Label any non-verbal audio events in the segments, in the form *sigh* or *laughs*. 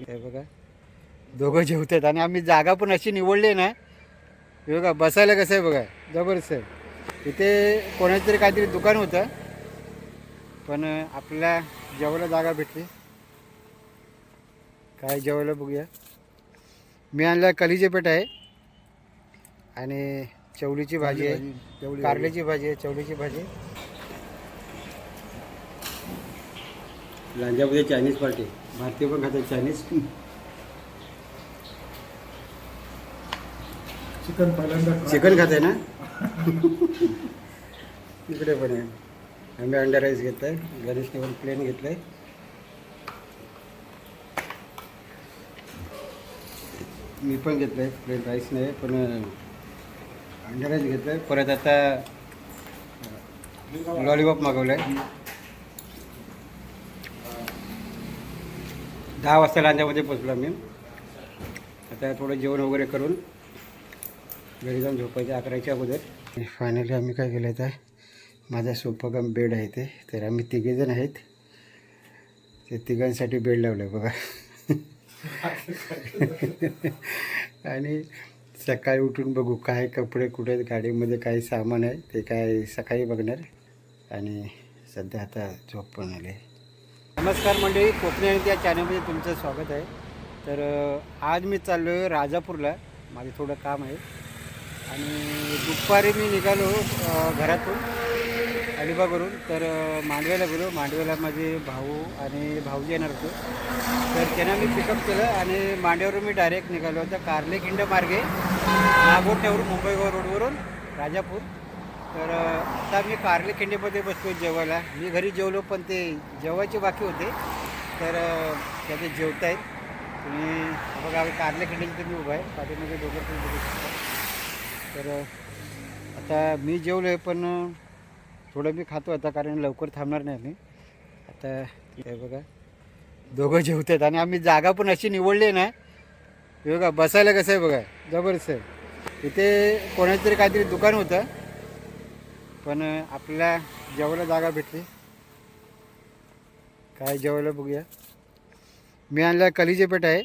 हे बघा. दोघं जेवतात आणि आम्ही जागा पण अशी निवडली ना हे बघा बसायला कसं आहे बघा जबरदस्त आहे. इथे कोणाचं तरी काहीतरी दुकान होतं पण आपल्याला जेवायला जागा भेटली. काय जेवायला बघूया. मी आणला कलीचे पेठ आहे आणि चवलीची भाजी आहे कारल्याची भाजी. आहे चवलीची भाजी. लांजामध्ये चायनीज पार्टी भारतीय पण खातात चायनीज चिकन पहिल्यांदा चिकन खाते ना? *laughs* इकडे पण आहे. आम्ही अंडा राईस घेत आहे गणेशने पण प्लेन घेतलं आहे मी पण घेतलं आहे प्लेन राईस नाही पण अंडा राईस घेतलं आहे परत आता लॉलीपॉप मागवलं आहे दहा वाजता लांजामध्ये पोचलो आम्ही. आता थोडं जेवण वगैरे करून घरी जाऊन झोपायचं अकराच्या अगोदर. फायनली आम्ही काय केलं तर माझा सोफा कम बेड आहे ते तर आम्ही तिघेजण आहेत. ते तिघांसाठी बेड लावलं आहे बघा. आणि सकाळी उठून बघू काय कपडे कुठे आहेत गाडीमध्ये काही सामान आहे ते काय सकाळी बघणार. आणि सध्या आता झोप पण आली. नमस्कार मंडळी कोकणी आणि त्या चॅनलमध्ये तुमचं स्वागत आहे. तर आज मी चाललो आहे राजापूरला. माझं थोडं काम आहे. आणि दुपारी मी निघालो घरातून अलिबागवरून. तर मांडव्याला गेलो. मांडव्याला माझे भाऊ आणि भाऊजी येणार होतो. तर त्यांना मी पिकअप केलं आणि मांडव्यावरून मी डायरेक्ट निघालो. तर कार्ले खिंड मार्गे नागोट्यावरून मुंबई रोडवरून राजापूर. तर आता मी कारले खिंडीमध्ये बसतो जेवायला. मी घरी जेवलो पण ते जेवायचे बाकी होते. तर त्याचे जेवत आहेत तुम्ही बघा कारले खिंडीचे तुम्ही उभा आहे. पाठीमध्ये दोघं तुम्ही बघू शकता. तर आता मी जेवलो आहे पण थोडं मी खातो आता कारण लवकर थांबणार नाही मी आता हे बघा. दोघं जेवत आहेत आणि आम्ही जागा पण अशी निवडली आहे ना. हे बघा बसायला कसं आहे बघा. जबरदस्त आहे. इथे कोणाचं तरी काहीतरी दुकान होतं. पण आपल्याला जेवायला जागा भेटली. काय जेवायला बघूया. मी आणला कलीचे पेठ आहे.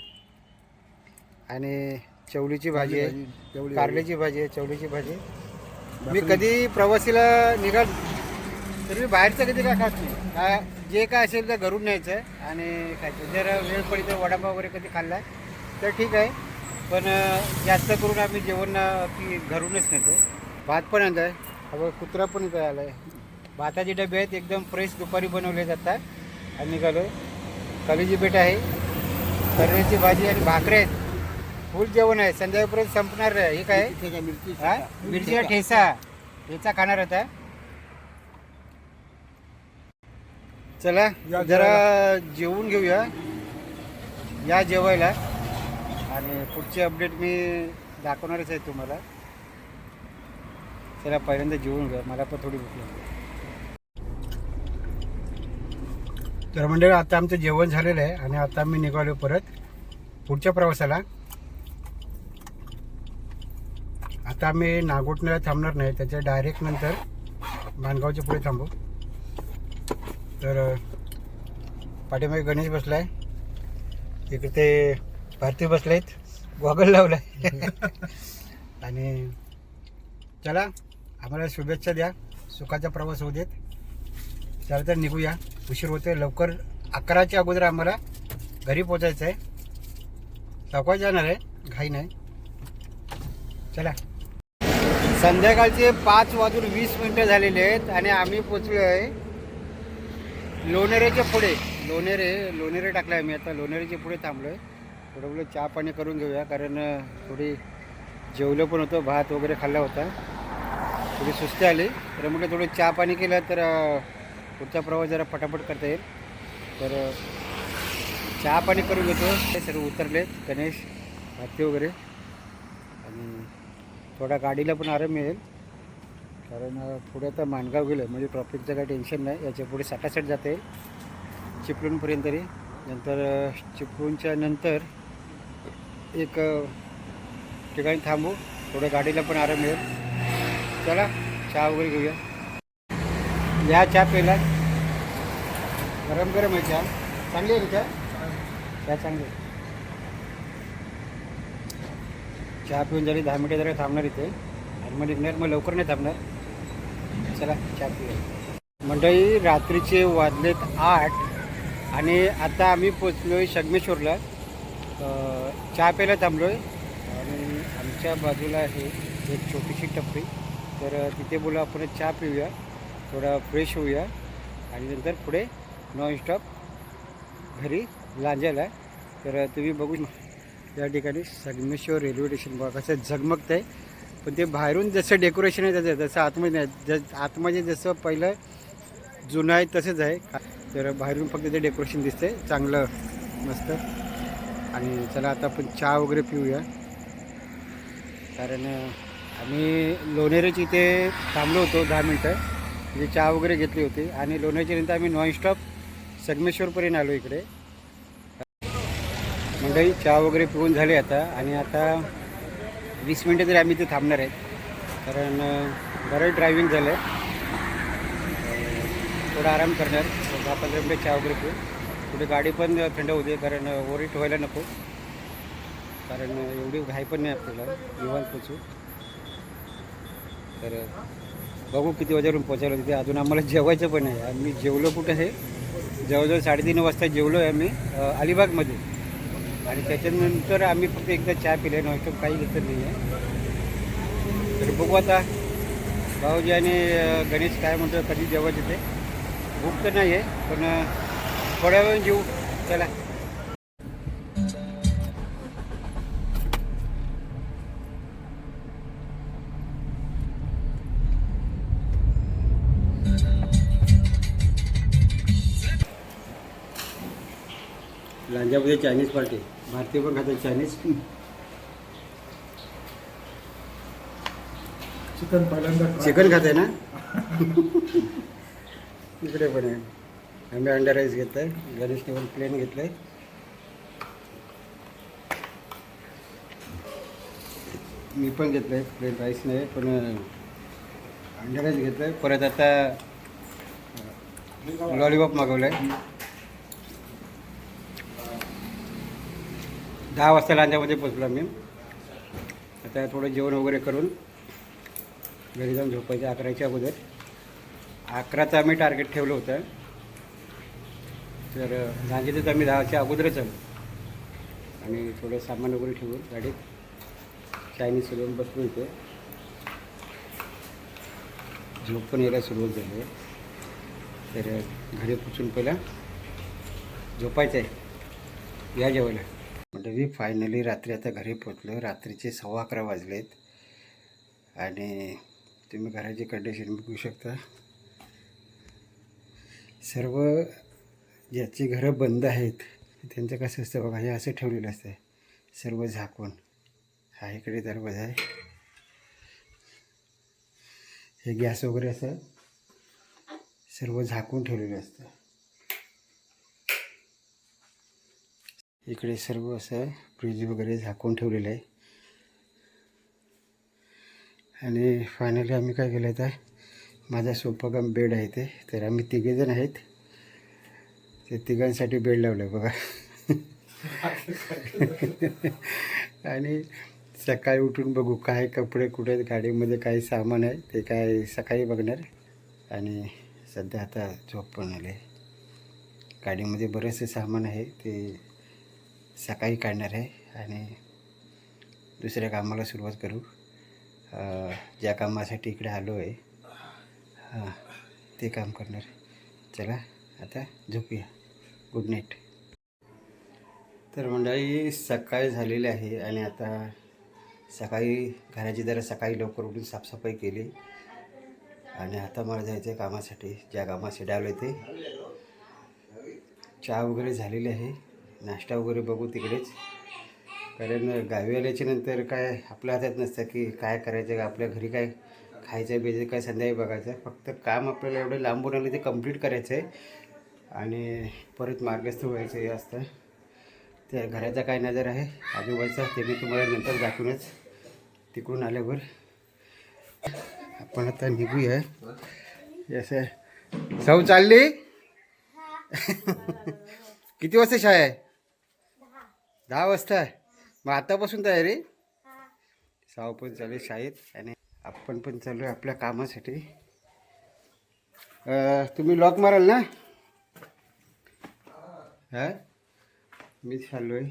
आणि चवलीची भाजी आहे. कारल्याची भाजी. आहे चवलीची भाजी. मी कधी प्रवासीला निघाल तर मी बाहेरचं कधी काय खात नाही. काय जे काय असेल ते घरून न्यायचं आणि खायचं. जर वेळ पडली तर वडापाव वगैरे कधी खाल्ला तर ठीक आहे. पण जास्त करून आम्ही जेवण की घरूनच नेतो. भात पण आणत आहे अगं कुत्रा पण इथं आला आहे भाताचे डबे आहेत एकदम फ्रेश दुपारी बनवले जातात. आणि निघालो. कलीची बेट आहे. करण्याची भाजी आणि भाकरे आहेत. फुल जेवण आहे. संध्याकाळपर्यंत संपणार आहे. हे काय? हा? मिरचीचा ठेसा ठेचा. खाणार होता चला जरा जेवून घेऊया. या जेवायला. आणि पुढची अपडेट मी दाखवणारच आहे तुम्हाला. त्याला पहिल्यांदा जेवून घ्या मला पण थोडी भूक लागली. तर मंडळी आता आमचं जेवण झालेलं आहे आणि आता मी निघालो परत पुढच्या प्रवासाला. आता आम्ही नागोटण्याला थांबणार नाही त्याच्या डायरेक्ट नंतर माणगावच्या पुढे थांबू. तर पाठीमागे गणेश बसला आहे इकडे ते भारती आहेत गॉगल लावलाय. *laughs* आणि चला. आम्हाला शुभेच्छा द्या. सुखाचा प्रवास होऊ देत. चला तर निघूया. उशीर होते लवकर अकराच्या अगोदर आम्हाला घरी पोचायचं आहे सावकाश जाणार आहे. घाई नाही. चला. संध्याकाळचे पाच वाजून वीस मिनटं झालेले आहेत आणि आम्ही पोचलो आहे लोणेरेच्या पुढे. लोणेरे लोणेरे टाकलं आहे मी आता लोणेरेच्या पुढे थांबलो आहे थोडं चहा पाणी करून घेऊया कारण थोडी जेवलं पण होतं भात वगैरे खाल्ला होता. थोडी सुस्ती आली. तर म्हटलं थोडं चहा पाणी केलं तर पुढचा प्रवास जरा पटापट करता येईल. तर चहा पाणी करून घेतो. ते सर्व उतरले. गणेश भारती वगैरे. आणि थोडा गाडीला पण आराम मिळेल. कारण पुढे आता माणगाव गेलं म्हणजे ट्रॉफिकचं काही टेन्शन नाही. याच्यापुढे साठासाठ जाता येईल. चिपळूणपर्यंत तरी. नंतर चिपळूणच्या नंतर एक ठिकाणी थांबू. थोडं गाडीला पण आराम मिळेल. चला चहा वगैरे घेऊया. या चहा प्यायला. गरम गरम आहे चहा. चांगली आहे ना चहा? चहा चांगली आहे. चहा पिऊन झाली दहा मिनिटं जरा थांबणार इथे आणि मग निघणार मग लवकर नाही थांबणार. चला चहा पिऊया. मंडळी रात्रीचे वाजलेत आठ आणि आता आम्ही पोचलो आहे संगमेश्वरला चहा प्यायला थांबलो आहे आणि आमच्या बाजूला आहे एक छोटीशी टपरी. तर तिथे बोलू आपण चहा पिऊया. थोडा फ्रेश होऊया. आणि नंतर पुढे नॉनस्टॉप घरी लांजायला. तर तुम्ही बघू या ठिकाणी संगमेश्वर रेल्वे स्टेशन बघा कसं झगमगत आहे पण ते बाहेरून जसं डेकोरेशन आहे त्याचं जसं आतमध्ये नाही. ज आतमध्ये जसं पहिलं जुनं आहे तसंच आहे. तर बाहेरून फक्त ते डेकोरेशन दिसतंय. चांगलं मस्त. आणि चला आता आपण चहा वगैरे पिऊया. कारण आम्ही लोणेरेच इथे थांबलो होतो दहा मिनटं. म्हणजे चहा वगैरे घेतली होती. आणि लोणेरच्या नंतर आम्ही नॉनस्टॉप संगमेश्वरपर्यंत आलो इकडे. मंडळी चहा वगैरे पिऊन झाले आता. आणि आता वीस मिनटं तरी आम्ही इथे थांबणार आहेत. कारण बरं ड्रायव्हिंग झालं आहे थोडा आराम करणार. दहा पंधरा मिनटं चहा वगैरे पिऊ कुठे गाडी पण थंड होते कारण ओरिट व्हायला नको. कारण एवढी घाई पण नाही आपल्याला. निवांत पोचू तर बघू किती वाजेपर्यंत पोचायला तिथे. अजून आम्हाला जेवायचं पण आहे. आम्ही जेवलो कुठं आहे? जवळजवळ साडेतीन वाजता जेवलो आहे आम्ही अलिबागमध्ये. आणि त्याच्यानंतर आम्ही फक्त एकदा चहा पिले नॉनस्टॉप काही घेतलं नाही आहे तर बघू आता भाऊजी आणि गणेश काय म्हणतो कधी जेवायचे ते. भूक तर नाही आहे पण थोड्या वेळ जेऊ. चला. लांजामध्ये चायनीज पार्टी भारतीय पण खातात चायनीज चिकन पहिल्यांदा try चिकन खाते ना? *laughs* इकडे पण आहे. आम्ही अंडा राईस घेत आहे गणेशने पण प्लेन घेतलं आहे मी पण घेतलं आहे प्लेन राईस नाही पण अंडा राईस घेतलं आहे परत आता लॉलीपॉप मागवलं आहे दहा वाजता लांजामध्ये पोचलो मी आता थोडं जेवण वगैरे करून घरी जाऊन झोपायचं अकराच्या अगोदर. अकराचं आम्ही टार्गेट ठेवलं होतं. तर लांजेतच आम्ही दहाच्या अगोदरच आलो. आणि थोडं सामान वगैरे ठेवून गाडीत चायनीज सलून बसलो होते झोप पण यायला सुरुवात झाली. आहे तर घरी पोचून पहिला झोपायचं आहे या जेवायला. म्हणजे मी फायनली रात्री आता घरी पोचलो रात्रीचे सव्वा अकरा वाजलेत. आणि तुम्ही घराची कंडिशन बघू शकता. सर्व ज्याची घरं बंद आहेत त्यांचं कसं असतं बघा हे असं ठेवलेलं असतं. सर्व झाकून. हा इकडे दरवाजा आहे. हे गॅस वगैरे असं सर्व झाकून ठेवलेलं असतं. इकडे सर्व असं फ्रीज वगैरे झाकून ठेवलेलं आहे. आणि फायनली आम्ही काय केलं आता माझा सोफा बेड आहे ते. तर आम्ही तिघेजण आहेत. ते तिघांसाठी बेड लावलं बघा. *laughs* आणि सकाळी उठून बघू काय कपडे कुठे गाडीमध्ये काय सामान आहे ते काय सकाळी बघणार. आणि सध्या आता झोप पण आले गाडीमध्ये बरेचसे सामान आहे ते सकाळी काढणार आहे आणि दुसऱ्या कामाला सुरुवात करू. ज्या कामासाठी इकडे आलो आहे हां ते काम करणार चला आता झोपूया. गुड नाईट तर मंडळी सकाळी झालेली आहे आणि आता सकाळी घराची जरा सकाळी लवकर उठून साफसफाई केली. आणि आता मला जायचं आहे कामासाठी. ज्या कामासाठी आलो आहे ते. चहा वगैरे झालेली आहे. नाश्ता वगैरे बघू तिकडेच. कारण गावी आल्याच्यानंतर काय आपल्या हातात नसतं की काय करायचं का आपल्या घरी काय खायचं बेजायचं काय संध्याकाळी बघायचं. फक्त काम आपल्याला एवढं लांबून आलं ते कंप्लीट करायचं आहे आणि परत मार्गस्थ व्हायचं हे असतं. त्या घराचा काय नजर आहे आजूबाजूचा ते मी तुम्हाला नंतर दाखवूनच तिकडून आल्यावर आपण आता निघूया. हे सौ चालली? *laughs* किती वाजता शाळा आहे? दहा वाजता मग आतापासून तयारी? साव पण चालू आहे शाळेत आणि आपण पण चालू आहे आपल्या कामासाठी. तुम्ही लॉक माराल ना? हा? मीच चाललो आहे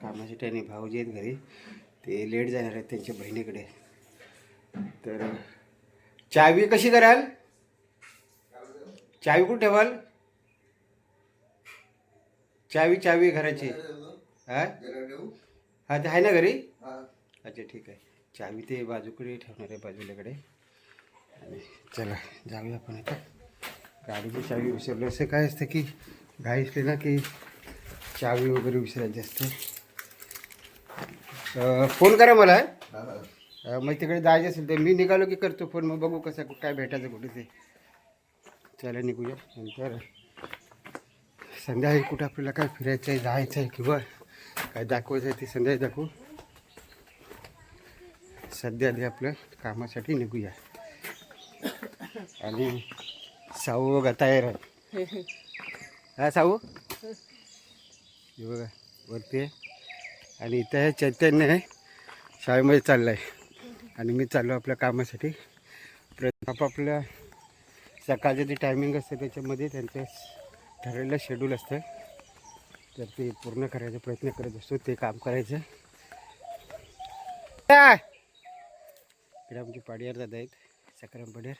कामासाठी आणि भाऊजी आहेत घरी. ते लेट जाणार आहेत त्यांच्या बहिणीकडे. तर चावी कशी कराल? चावी कुठे ठेवाल? चावी चावी घराची. हा? हा ते आहे ना घरी? अच्छा ठीक आहे. चावी ते बाजूकडे ठेवणार आहे बाजूल्याकडे आणि चला जाऊया आपण आता. गाडीची चावी विसरलो. असं काय असतं की घाई असली ना की चावी वगैरे विसरायची असते फोन करा मला मग तिकडे जायचं असेल तर मी निघालो की करतो फोन. मग बघू कसं काय भेटायचं कुठे ते. चला निघूया. नंतर संध्याकाळी कुठं आपल्याला काय फिरायचं आहे जायचं आहे किंवा काय दाखवायचं आहे ते संध्याकाळी दाखवू. सध्या आधी आपलं कामासाठी निघूया. आणि साऊ बघा तयार आहे. हा साऊ? हे बघा वरती आहे. आणि इथं हे चैतन्य आहे. शाळेमध्ये चाललं आहे आणि मी चाललो आपल्या कामासाठी. प्रत्येक आपापल्या सकाळचं जे टायमिंग असतं त्याच्यामध्ये त्यांचं ठरलेलं शेड्यूल असतं. तर ते पूर्ण करायचा प्रयत्न करत असतो ते काम करायचं. इकडे आमची पाडियार दादा आहेत सकाराम पाडियार.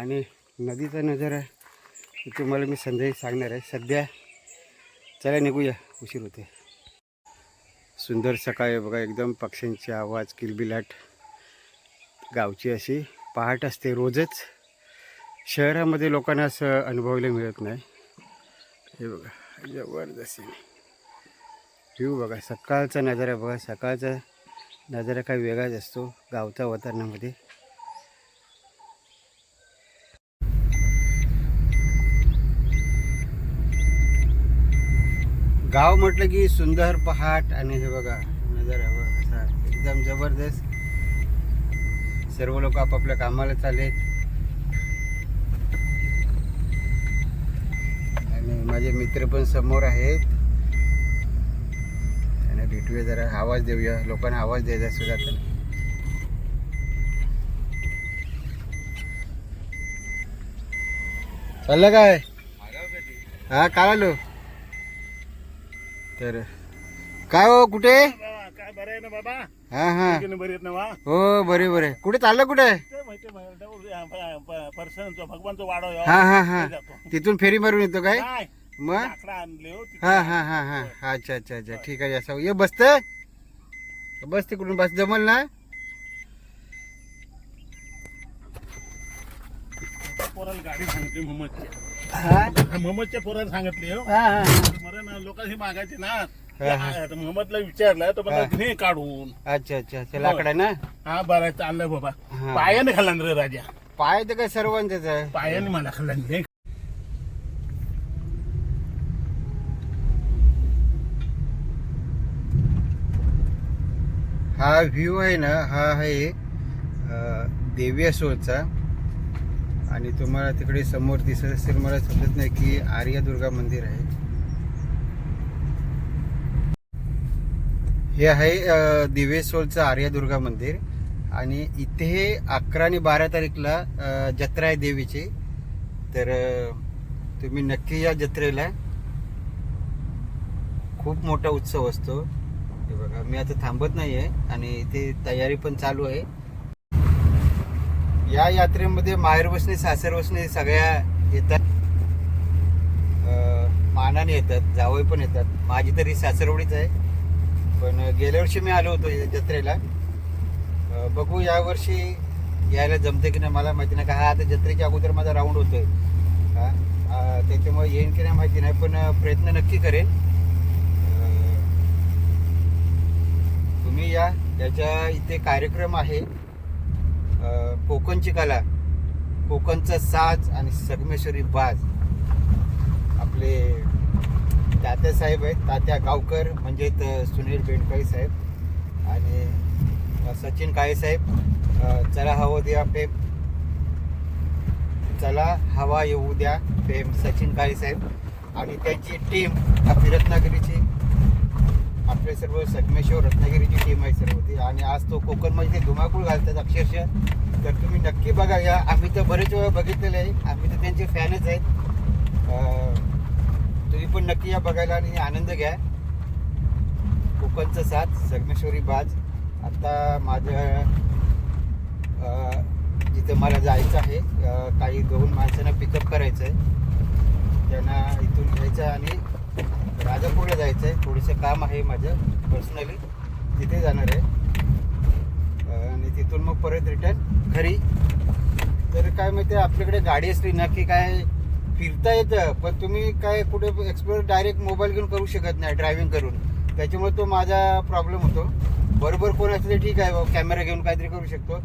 आणि नदीचा नजारा तुम्हाला मी संध्याकाळी सांगणार आहे. सध्या चला निघूया उशीर होते सुंदर सकाळ आहे बघा एकदम पक्ष्यांचे आवाज किलबिलाट. गावची अशी पहाट असते रोजच. शहरामध्ये लोकांना असं अनुभवायला मिळत नाही. हे बघा. म्हणजे जबरदस्त व्ह्यू बघा सकाळचा नजारा बघा सकाळचा नजारा काही वेगळाच असतो गावच्या वातावरणामध्ये. गाव म्हटलं की सुंदर पहाट आणि हे बघा नजारा बघा असा एकदम जबरदस्त. सर्व लोक आपापल्या कामाला चाललेत आणि माझे मित्र पण समोर आहेत. त्यांना भेटूया जरा आवाज देऊया. लोकांना आवाज द्यायचा सुद्धा त्यांना चाललं काय? हा काल आलो? तर काय हो कुठे? काय बरं आहे ना बाबा? हा हा. बरे आहेत ना वा? हो बरे बरे. कुठे चाललं कुठे? पर्सनचा भगवानचा वाडा हा. हा हा जातो. तिथून फेरी मारून येतो काय? काय मग? लाकडं आणले हो. हा हा हा हा. अच्छा अच्छा अच्छा. ठीक आहे असं ये बसत बस तिकडून बस जमल ना? पोराला गाडी सांगितली मोहम्मदची हा? मोहम्मदच्या पोराला सांगितली हो. हा हा मरण लोकांशी मागायची ना. हा, हा. आता मोहम्मदला विचारलं मला हा. घे काढून. अच्छा अच्छा. ते लाकड आहे ना? हा बरं चाललंय बाबा. हा. पायाने खाल्ला रे राजा. पाय तर काय सर्वांचेच आहे. पायाने मला खाल्ला हा व्ह्यू आहे ना हा आहे देव्यासोरचा देवी आणि तुम्हाला तिकडे समोर दिसत असेल मला समजत नाही की आर्या दुर्गा मंदिर आहे. हे आहे अं, दिवेसोलचं आर्यदुर्गा मंदिर. आणि इथे अकरा आणि बारा तारीखला जत्रा आहे देवीची. तर तुम्ही नक्की या जत्रेला. खूप मोठा उत्सव असतो. बघा मी आता थांबत नाही आहे आणि इथे तयारी पण चालू आहे. या यात्रेमध्ये माहेर वसणे सासर वसणे सगळ्या येतात. मानाने येतात जावई पण येतात. माझी तरी सासरवडीच आहे. पण गेल्या वर्षी मी आलो होतो जत्रेला. बघू यावर्षी यायला जमते की नाही मला माहिती नाही. का हा आता जत्रेच्या अगोदर माझा राऊंड होतोय. हा? त्याच्यामुळे येईन की नाही माहिती नाही पण प्रयत्न नक्की करेन. तुम्ही या त्याच्या इथे कार्यक्रम आहे. कोकणची कला कोकणचा साज आणि संगमेश्वरी बाज आपले तात्या साहेब आहेत तात्या गावकर म्हणजेच सुनील बेंडकाळी साहेब आणि सचिन काळे साहेब. चला हवं द्या फेम चला हवा येऊ द्या फेम सचिन काळे साहेब. आणि त्यांची टीम आपली रत्नागिरीची आपले सर्व संगमेश्वर रत्नागिरीची टीम आहे सर्व ती. आणि आज तो कोकणमध्ये ते धुमाकूळ घालतात अक्षरशः. तर तुम्ही नक्की बघा या आम्ही तर बरेच वेळा बघितलेले आहे. आम्ही तर त्यांचे फॅनच आहेत. तुम्ही पण नक्की या बघायला आणि आनंद घ्या. कोकणचं साथ संगमेश्वरी बाज. आता माझं जिथं मला जायचं आहे काही दोन माणसांना पिकअप करायचं आहे त्यांना इथून घ्यायचं आणि राजापूरला जायचं आहे थोडंसं काम आहे माझं पर्सनली तिथे जाणार आहे. आणि तिथून मग परत रिटर्न घरी तर काय माहिती आहे आपल्याकडे गाडी असली ना की काय फिरता येतं पण तुम्ही काय कुठे एक्सप्लोर डायरेक्ट मोबाईल घेऊन करू शकत नाही ड्रायव्हिंग करून. त्याच्यामुळे तो माझा प्रॉब्लेम होतो. बरोबर कोण असलं ठीक आहे कॅमेरा घेऊन काहीतरी करू शकतो.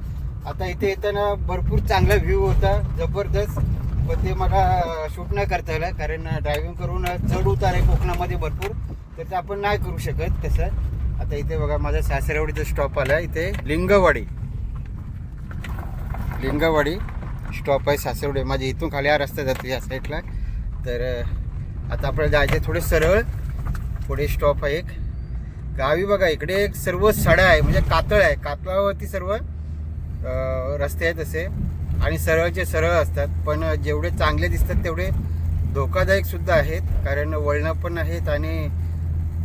आता इथे येताना भरपूर चांगला व्ह्यू होता जबरदस्त. पण ते मला शूट नाही करता आलं कारण ड्रायव्हिंग करून चढ उतार आहे कोकणामध्ये भरपूर तर ते आपण नाही करू शकत तसं. आता इथे बघा माझा सासरेवाडीचा स्टॉप आला इथे लिंगवाडी. लिंगवाडी स्टॉप आहे सासरवडे माझ्या इथून खाली हा रस्ता जातो या साईडला तर आता आपल्याला जायचं आहे थोडे सरळ. पुढे स्टॉप आहे एक. गावी बघा इकडे एक सर्व सडा आहे म्हणजे कातळ आहे. कातळावरती सर्व रस्ते आहेत असे आणि सरळचे सरळ असतात पण जेवढे चांगले दिसतात तेवढे धोकादायक सुद्धा आहेत कारण वळणं पण आहेत आणि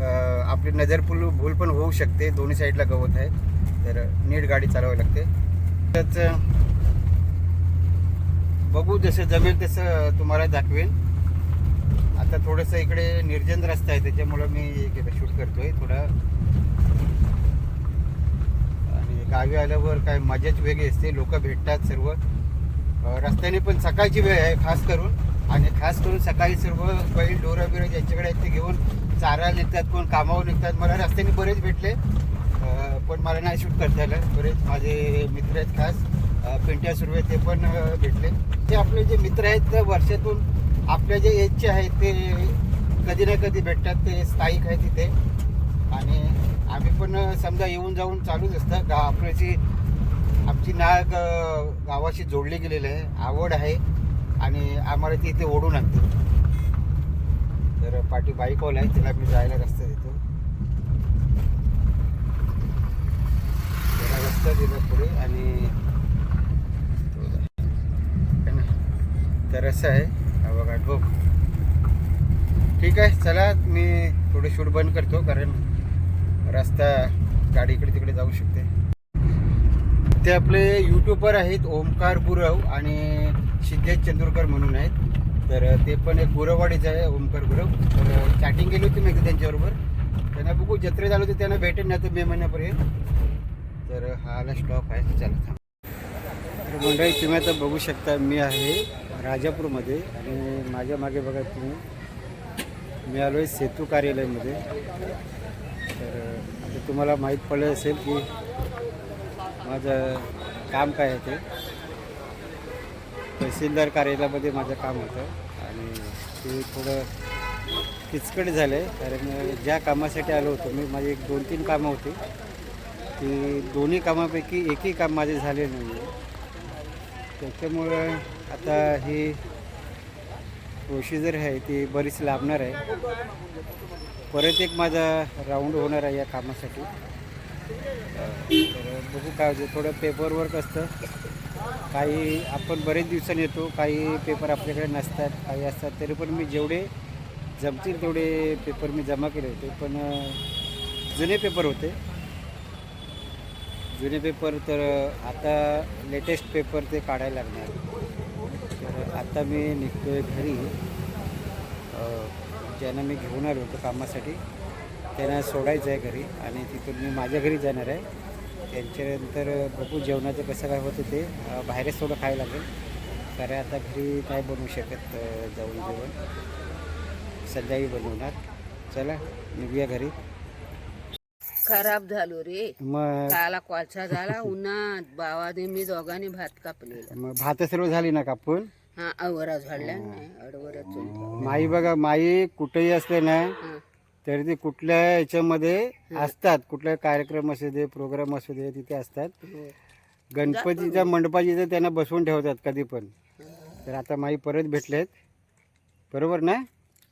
आपली नजर फुल भूल पण होऊ शकते दोन्ही साईडला गवत आहे तर नीट गाडी चालवावी लागते. तसंच बघू जसं जमेल तसं तुम्हाला दाखवेन. आता थोडंसं इकडे निर्जन रस्ता आहे त्याच्यामुळं मी शूट करतोय थोडा. आणि गावी आल्यावर काय मजाच वेगळी असते लोक भेटतात सर्व. रस्त्याने पण सकाळची वेळ आहे खास करून. आणि खास करून सकाळी सर्व बैल डोरा बिरा ज्यांच्याकडे आहेत ते घेऊन चारा निघतात कोण कामावर निघतात. मला रस्त्याने बरेच भेटले. पण मला नाही शूट करता आलं. बरेच माझे मित्र आहेत खास. पिंट्या पिंट्या सुर्वे ते पण भेटले. ते आपले जे मित्र आहेत त्या वर्षातून आपल्या जे एजचे आहेत ते कधी ना कधी भेटतात. ते स्थायिक आहे तिथे. आणि आम्ही पण समजा येऊन जाऊन चालूच असतं. गा आपल्याची आमची नाळ गावाशी जोडली गेलेली आहे. आवड आहे आणि आम्हाला ती इथे ओढून आणते. तर पाठी बाईक आहे तिला मी जायला रस्ता देतो. त्याला रस्ता दिला पुढे आणि तर असं आहे. बघा ढोक ठीक आहे चला मी थोडे शूट बंद करतो कारण रस्ता गाडी इकडे तिकडे जाऊ शकते. ते आपले युट्यूबर आहेत ओमकार गुरव आणि सिद्धेश चंदूरकर म्हणून आहेत. तर ते पण एक गुरववाडीच आहे ओमकार गुरव. तर चॅटिंग केली होती मी एकदा त्यांच्याबरोबर. त्यांना बघू जत्रे झालो होते त्यांना भेटेल ना तर मे महिन्यापर्यंत. तर हा आला स्टॉप आहे. चला थांब. तर मंडळी तुम्ही आता बघू शकता मी आहे राजापूरमध्ये आणि माझ्या मागे बघा तुम्ही. मी आलो आहे सेतू कार्यालयामध्ये. तर आता तुम्हाला माहीत पडलं असेल की माझं काम काय आहे ते? तहसीलदार कार्यालयामध्ये माझं काम होतं आणि ते थोडं किचकट झालं आहे कारण ज्या कामासाठी आलो होतो मी माझी एक दोन तीन कामं होती. ती दोन्ही कामापैकी एकही काम माझे झाले नाही आहे त्याच्यामुळं आता ही प्रोसिजर आहे ती बरीच लाभणार आहे. परत एक माझा राऊंड होणार आहे या कामासाठी. तर बघू काय होतं थोडं पेपर वर्क असतं. काही आपण बरेच दिवसांनी येतो. काही पेपर आपल्याकडे नसतात. काही असतात. तरी पण मी जेवढे जमतील तेवढे पेपर मी जमा केले होते. पण जुने पेपर होते. जुने पेपर तर आता लेटेस्ट पेपर ते काढायला लागणार. तर आता मी निघतो आहे घरी ज्यांना मी घेऊन आलो होतो कामासाठी. त्यांना सोडायचं आहे घरी आणि तिथून मी माझ्या घरी जाणार आहे. त्यांच्यानंतर बघू जेवणाचं कसं काय होतं ते. बाहेरच थोडं खायला लागेल. कारण आता घरी नाही बनवू शकत जाऊन जेवण? संध्याकाळी बनवणार. चला निघूया घरी. खराब झालो रे. मग? काला कोळसा झाला उन्हात. भावाने मी दोघांनी भात कापलेला. मग भात सर्व झाली ना कापून? हा अवरा झाडल्या चुलता. माई बघा माई कुठेही असले ना. तरी ते कुठल्या याच्यामध्ये असतात. कुठला कार्यक्रम असू दे प्रोग्राम असू दे तिथे असतात. हो. गणपतीच्या मंडपाची तर त्यांना बसवून ठेवतात कधी पण. तर आता माई परत भेटलेत. बरोबर ना?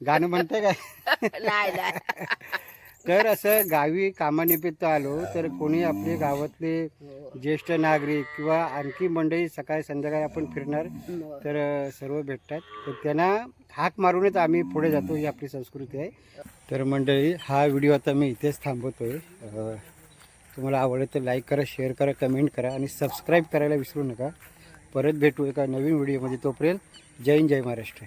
गाणं म्हणताय काय? *laughs* *laughs* तर असं गावी कामानिमित्त आलो तर कोणी आपले गावातले ज्येष्ठ नागरिक किंवा आणखी मंडळी सकाळी संध्याकाळी आपण फिरणार तर अ, सर्व भेटतात. तर त्यांना हाक मारूनच आम्ही पुढे जातो ही आपली संस्कृती आहे. तर मंडळी हा व्हिडिओ आता मी इथेच थांबवतो आहे तुम्हाला आवडलं तर लाईक करा शेअर करा कमेंट करा आणि सबस्क्राईब करायला विसरू नका. परत भेटू एका नवीन व्हिडिओमध्ये. तोपर्यंत जय हिंद जय महाराष्ट्र.